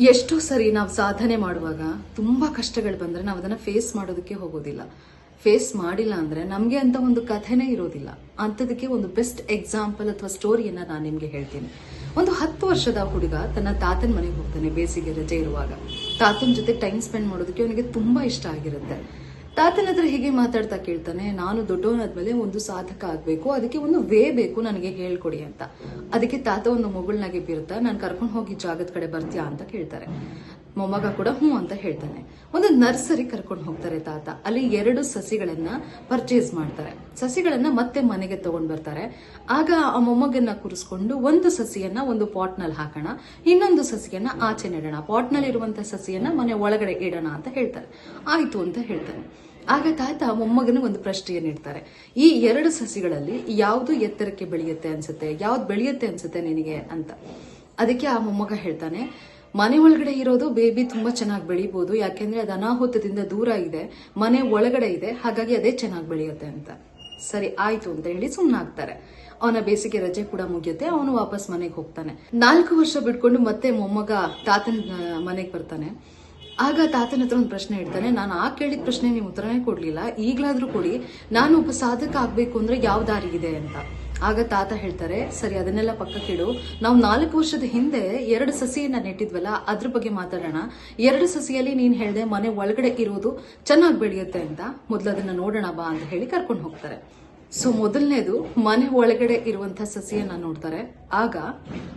ಎಷ್ಟೋ ಸರಿ ನಾವು ಸಾಧನೆ ಮಾಡುವಾಗ ತುಂಬಾ ಕಷ್ಟಗಳು ಬಂದ್ರೆ ನಾವು ಅದನ್ನ ಫೇಸ್ ಮಾಡೋದಕ್ಕೆ ಹೋಗೋದಿಲ್ಲ. ಫೇಸ್ ಮಾಡಿಲ್ಲ ಅಂದ್ರೆ ನಮಗೆ ಅಂತ ಒಂದು ಕಥೆನೇ ಇರೋದಿಲ್ಲ. ಅಂಥದಕ್ಕೆ ಒಂದು ಬೆಸ್ಟ್ ಎಕ್ಸಾಂಪಲ್ ಅಥವಾ ಸ್ಟೋರಿಯನ್ನ ನಾನು ನಿಮಗೆ ಹೇಳ್ತೀನಿ. ಒಂದು ಹತ್ತು ವರ್ಷದ ಹುಡುಗ ತನ್ನ ತಾತನ ಮನೆಗೆ ಹೋಗ್ತಾನೆ ಬೇಸಿಗೆ ರಜೆ ಇರುವಾಗ. ತಾತನ ಜೊತೆ ಟೈಮ್ ಸ್ಪೆಂಡ್ ಮಾಡೋದಕ್ಕೆ ಅವನಿಗೆ ತುಂಬಾ ಇಷ್ಟ ಆಗಿರುತ್ತೆ. ತಾತನ ಹತ್ರ ಹೀಗೆ ಮಾತಾಡ್ತಾ ಕೇಳ್ತಾನೆ, ನಾನು ದೊಡ್ಡವನಾದ್ಮೇಲೆ ಒಂದು ಸಾಧಕ ಆಗ್ಬೇಕು, ಅದಕ್ಕೆ ಒಂದು ವೇ ಬೇಕು ನನಗೆ ಹೇಳ್ಕೊಡಿ ಅಂತ. ಅದಕ್ಕೆ ತಾತ ಒಂದು ಮಗಳನ್ನಾಗಿ ಬೀರುತ್ತಾ ನಾನು ಕರ್ಕೊಂಡು ಹೋಗಿ ಜಾಗದ ಕಡೆ ಬರ್ತೀಯಾ? ಅಂತ ಕೇಳ್ತಾರೆ. ಮೊಮ್ಮಗ ಕೂಡ ಹ್ಞೂ ಅಂತ ಹೇಳ್ತಾನೆ. ಒಂದು ನರ್ಸರಿ ಕರ್ಕೊಂಡು ಹೋಗ್ತಾರೆ ತಾತ. ಅಲ್ಲಿ ಎರಡು ಸಸಿಗಳನ್ನ ಪರ್ಚೇಸ್ ಮಾಡ್ತಾರೆ. ಸಸಿಗಳನ್ನ ಮತ್ತೆ ಮನೆಗೆ ತಗೊಂಡ್ ಬರ್ತಾರೆ. ಆಗ ಆ ಮೊಮ್ಮಗನ್ನ ಕೂರಿಸ್ಕೊಂಡು ಒಂದು ಸಸಿಯನ್ನ ಒಂದು ಪಾಟ್ನಲ್ಲಿ ಹಾಕೋಣ. ಇನ್ನೊಂದು ಸಸಿಯನ್ನ ಆಚೆ ನೆಡೋಣ. ಪಾಟ್ನಲ್ಲಿ ಇರುವಂತ ಸಸಿಯನ್ನ ಮನೆ ಒಳಗಡೆ ಇಡೋಣ ಅಂತ ಹೇಳ್ತಾರೆ. ಆಯ್ತು ಅಂತ ಹೇಳ್ತಾನೆ. ಆಗ ತಾತ ಮೊಮ್ಮಗನ ಒಂದು ಪ್ರಶ್ನೆಯನ್ನು ಇಡ್ತಾರೆ. ಈ ಎರಡು ಸಸಿಗಳಲ್ಲಿ ಯಾವುದು ಎತ್ತರಕ್ಕೆ ಬೆಳೆಯುತ್ತೆ ಅನ್ಸುತ್ತೆ? ಯಾವ್ದು ಬೆಳೆಯುತ್ತೆ ಅನ್ಸುತ್ತೆ ನಿನಗೆ ಅಂತ. ಅದಕ್ಕೆ ಆ ಮೊಮ್ಮಗ ಹೇಳ್ತಾನೆ ಮನೆ ಒಳಗಡೆ ಇರೋದು ಬೇಬಿ ತುಂಬಾ ಚೆನ್ನಾಗಿ ಬೆಳಿಬಹುದು ಯಾಕೆಂದ್ರೆ ಅದು ಅನಾಹುತದಿಂದ ದೂರ ಇದೆ, ಮನೆ ಒಳಗಡೆ ಇದೆ, ಹಾಗಾಗಿ ಅದೇ ಚೆನ್ನಾಗಿ ಬೆಳೆಯುತ್ತೆ ಅಂತ. ಸರಿ, ಆಯ್ತು ಅಂತ ಹೇಳಿ ಸುಮ್ಮನಾಗ್ತಾರೆ ಅವನ ಬೇಸಿಗೆ ರಜೆ ಕೂಡ ಮುಗಿಯುತ್ತೆ, ಅವನು ವಾಪಸ್ ಮನೆಗೆ ಹೋಗ್ತಾನೆ. ನಾಲ್ಕು ವರ್ಷ ಬಿಟ್ಕೊಂಡು ಮತ್ತೆ ಮೊಮ್ಮಗ ತಾತನ ಮನೆಗೆ ಬರ್ತಾನೆ. ಆಗ ತಾತನ ಹತ್ರ ಒಂದು ಪ್ರಶ್ನೆ ಇಡ್ತಾನೆ, ನಾನು ಆ ಕೇಳಿದ ಪ್ರಶ್ನೆ ನೀವು ಉತ್ತರನೇ ಕೊಡ್ಲಿಲ್ಲ, ಈಗ್ಲಾದ್ರೂ ಕೊಡಿ, ನಾನು ಒಬ್ಬ ಸಾಧಕ ಆಗ್ಬೇಕು ಅಂದ್ರೆ ಯಾವ ದಾರಿ ಇದೆ? ಅಂತ. ಆಗ ತಾತ ಹೇಳ್ತಾರೆ, ಸರಿ, ಅದನ್ನೆಲ್ಲ ಪಕ್ಕಕ್ಕಿಡು ನಾವು ನಾಲ್ಕು ವರ್ಷದ ಹಿಂದೆ ಎರಡು ಸಸಿಯನ್ನ ನೆಟ್ಟಿದ್ವಲ್ಲ, ಅದ್ರ ಬಗ್ಗೆ ಮಾತಾಡೋಣ. ಎರಡು ಸಸಿಯಲ್ಲಿ ನೀನ್ ಹೇಳ್ದೆ ಮನೆ ಒಳಗಡೆ ಇರೋದು ಚೆನ್ನಾಗಿ ಬೆಳೆಯುತ್ತೆ ಅಂತ. ಮೊದಲು ಅದನ್ನ ನೋಡೋಣ ಬಾ ಅಂತ ಹೇಳಿ ಕರ್ಕೊಂಡು ಹೋಗ್ತಾರೆ. ಸೊ, ಮೊದಲನೇದು ಮನೆ ಒಳಗಡೆ ಇರುವಂತ ಸಸಿಯನ್ನ ನೋಡ್ತಾರೆ. ಆಗ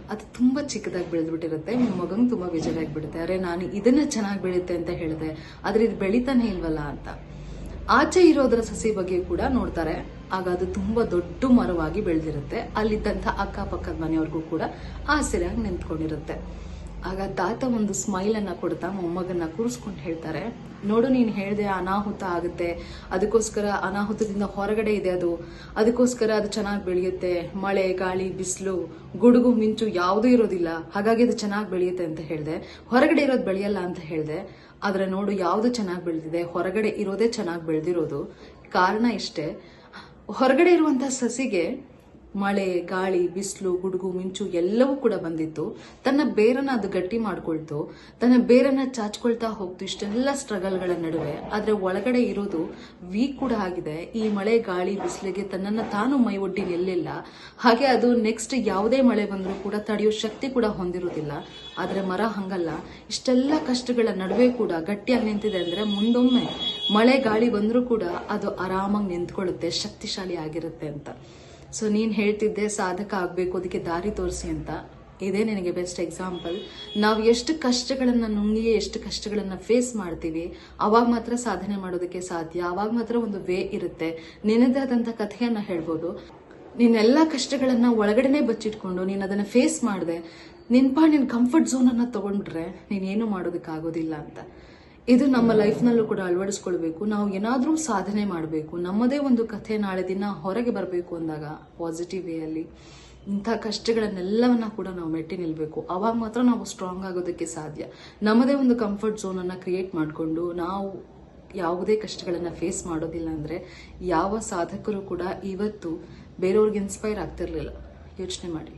ಅದು ತುಂಬಾ ಚಿಕ್ಕದಾಗಿ ಬೆಳೆದ್ಬಿಟ್ಟಿರುತ್ತೆ. ನಿಮ್ಮ ಮಗಂಗ್ ತುಂಬಾ ಬೇಜಾರಾಗ್ಬಿಡುತ್ತೆ. ಅರೆ, ನಾನು ಇದನ್ನ ಚೆನ್ನಾಗಿ ಬೆಳೆಯುತ್ತೆ ಅಂತ ಹೇಳಿದೆ. ಆದ್ರೆ ಇದು ಬೆಳಿತಾನೆ ಇಲ್ವಲ್ಲ ಅಂತ. ಆಚೆ ಇರೋದ್ರ ಸಸಿ ಬಗ್ಗೆ ಕೂಡ ನೋಡ್ತಾರೆ. ಆಗ ಅದು ತುಂಬಾ ದೊಡ್ಡ ಮರವಾಗಿ ಬೆಳೆದಿರುತ್ತೆ. ಅಲ್ಲಿದ್ದಂಥ ಅಕ್ಕಪಕ್ಕದ ಮನೆಯವ್ರಿಗೂ ಕೂಡ ಆಸರೆಯಾಗಿ ನಿಂತ್ಕೊಂಡಿರುತ್ತೆ. ಆಗ ತಾತ ಒಂದು ಸ್ಮೈಲ್ ಅನ್ನ ಕೊಡ್ತಾ ಮೊಮ್ಮಗನ್ನ ಕೂರಿಸ್ಕೊಂಡು ಹೇಳ್ತಾರೆ, ನೋಡು, ನೀನ್ ಹೇಳ್ದೆ ಅನಾಹುತ ಆಗುತ್ತೆ. ಅದಕ್ಕೋಸ್ಕರ ಅನಾಹುತದಿಂದ ಹೊರಗಡೆ ಇದೆ ಅದು. ಅದಕ್ಕೋಸ್ಕರ ಅದು ಚೆನ್ನಾಗಿ ಬೆಳೆಯುತ್ತೆ. ಮಳೆ, ಗಾಳಿ, ಬಿಸಿಲು, ಗುಡುಗು, ಮಿಂಚು ಯಾವುದೂ ಇರೋದಿಲ್ಲ. ಹಾಗಾಗಿ ಅದು ಚೆನ್ನಾಗಿ ಬೆಳೆಯುತ್ತೆ ಅಂತ ಹೇಳ್ದೆ. ಹೊರಗಡೆ ಇರೋದು ಬೆಳೆಯಲ್ಲ ಅಂತ ಹೇಳ್ದೆ. ಆದ್ರೆ ನೋಡು, ಯಾವುದು ಚೆನ್ನಾಗಿ ಬೆಳೆದಿದೆ? ಹೊರಗಡೆ ಇರೋದೇ ಚೆನ್ನಾಗಿ ಬೆಳೆದಿರೋದು. ಕಾರಣ ಇಷ್ಟೇ. ಹೊರಗಡೆ ಇರುವಂತಹ ಸಸಿಗೆ ಮಳೆ, ಗಾಳಿ, ಬಿಸಿಲು, ಗುಡುಗು, ಮಿಂಚು ಎಲ್ಲವೂ ಕೂಡ ಬಂದಿತ್ತು. ತನ್ನ ಬೇರನ್ನ ಅದು ಗಟ್ಟಿ ಮಾಡ್ಕೊಳ್ತು. ತನ್ನ ಬೇರನ್ನ ಚಾಚ್ಕೊಳ್ತಾ ಹೋಗ್ತು. ಇಷ್ಟೆಲ್ಲ ಸ್ಟ್ರಗಲ್ಗಳ ನಡುವೆ. ಆದ್ರೆ ಒಳಗಡೆ ಇರೋದು ವೀಕ್ ಕೂಡ ಆಗಿದೆ. ಈ ಮಳೆ, ಗಾಳಿ, ಬಿಸಿಲಿಗೆ ತನ್ನನ್ನು ತಾನು ಮೈ ಒಡ್ಡಿ ನಿಲ್ಲಿಲ್ಲ. ಹಾಗೆ ಅದು ನೆಕ್ಸ್ಟ್ ಯಾವುದೇ ಮಳೆ ಬಂದರೂ ಕೂಡ ತಡೆಯೋ ಶಕ್ತಿ ಕೂಡ ಹೊಂದಿರುವುದಿಲ್ಲ. ಆದ್ರೆ ಮರ ಹಂಗಲ್ಲ. ಇಷ್ಟೆಲ್ಲ ಕಷ್ಟಗಳ ನಡುವೆ ಕೂಡ ಗಟ್ಟಿಯಾಗಿ ನಿಂತಿದೆ ಅಂದ್ರೆ ಮುಂದೊಮ್ಮೆ ಮಳೆ ಗಾಳಿ ಬಂದರೂ ಕೂಡ ಅದು ಆರಾಮಾಗಿ ನಿಂತ್ಕೊಳ್ಳುತ್ತೆ, ಶಕ್ತಿಶಾಲಿ ಆಗಿರುತ್ತೆ ಅಂತ. ಸೊ ನೀನು ಹೇಳ್ತಿದ್ದೆ ಸಾಧಕ ಆಗಬೇಕು, ಅದಕ್ಕೆ ದಾರಿ ತೋರಿಸಿ ಅಂತ. ಇದೇ ನಿನಗೆ ಬೆಸ್ಟ್ ಎಕ್ಸಾಂಪಲ್ ನಾವು ಎಷ್ಟು ಕಷ್ಟಗಳನ್ನು ನುಂಗಿ ಎಷ್ಟು ಕಷ್ಟಗಳನ್ನು ಫೇಸ್ ಮಾಡ್ತೀವಿ, ಅವಾಗ ಮಾತ್ರ ಸಾಧನೆ ಮಾಡೋದಕ್ಕೆ ಸಾಧ್ಯ, ಅವಾಗ ಮಾತ್ರ ಒಂದು ವೇ ಇರುತ್ತೆ. ನಿನ್ನದೇ ಆದಂಥ ಕಥೆಯನ್ನು ಹೇಳ್ಬೋದು. ನೀನೆಲ್ಲ ಕಷ್ಟಗಳನ್ನು ಒಳಗಡೆನೆ ಬಚ್ಚಿಟ್ಕೊಂಡು ನೀನು ಅದನ್ನು ಫೇಸ್ ಮಾಡಿದೆ ನಿನ್ಪಾ ನಿನ್ನ ಕಂಫರ್ಟ್ ಝೋನನ್ನು ತೊಗೊಂಡ್ರೆ ನೀನೇನು ಮಾಡೋದಕ್ಕಾಗೋದಿಲ್ಲ ಅಂತ. ಇದು ನಮ್ಮ ಲೈಫ್ನಲ್ಲೂ ಕೂಡ ಅಳವಡಿಸ್ಕೊಳ್ಬೇಕು. ನಾವು ಏನಾದರೂ ಸಾಧನೆ ಮಾಡಬೇಕು. ನಮ್ಮದೇ ಒಂದು ಕಥೆ ನಾಳೆ ದಿನ ಹೊರಗೆ ಬರಬೇಕು ಅಂದಾಗ ಪಾಸಿಟಿವ್ ವೇಯಲ್ಲಿ ಇಂಥ ಕಷ್ಟಗಳನ್ನೆಲ್ಲವನ್ನ ಕೂಡ ನಾವು ಮೆಟ್ಟಿ ನಿಲ್ಬೇಕು. ಅವಾಗ ಮಾತ್ರ ನಾವು ಸ್ಟ್ರಾಂಗ್ ಆಗೋದಕ್ಕೆ ಸಾಧ್ಯ. ನಮ್ಮದೇ ಒಂದು ಕಂಫರ್ಟ್ ಝೋನನ್ನು ಕ್ರಿಯೇಟ್ ಮಾಡಿಕೊಂಡು ನಾವು ಯಾವುದೇ ಕಷ್ಟಗಳನ್ನು ಫೇಸ್ ಮಾಡೋದಿಲ್ಲ ಅಂದರೆ ಯಾವ ಸಾಧಕರು ಕೂಡ ಇವತ್ತು ಬೇರೆಯವ್ರಿಗೆ ಇನ್ಸ್ಪೈರ್ ಆಗ್ತಿರ್ಲಿಲ್ಲ. ಯೋಚನೆ ಮಾಡಿ.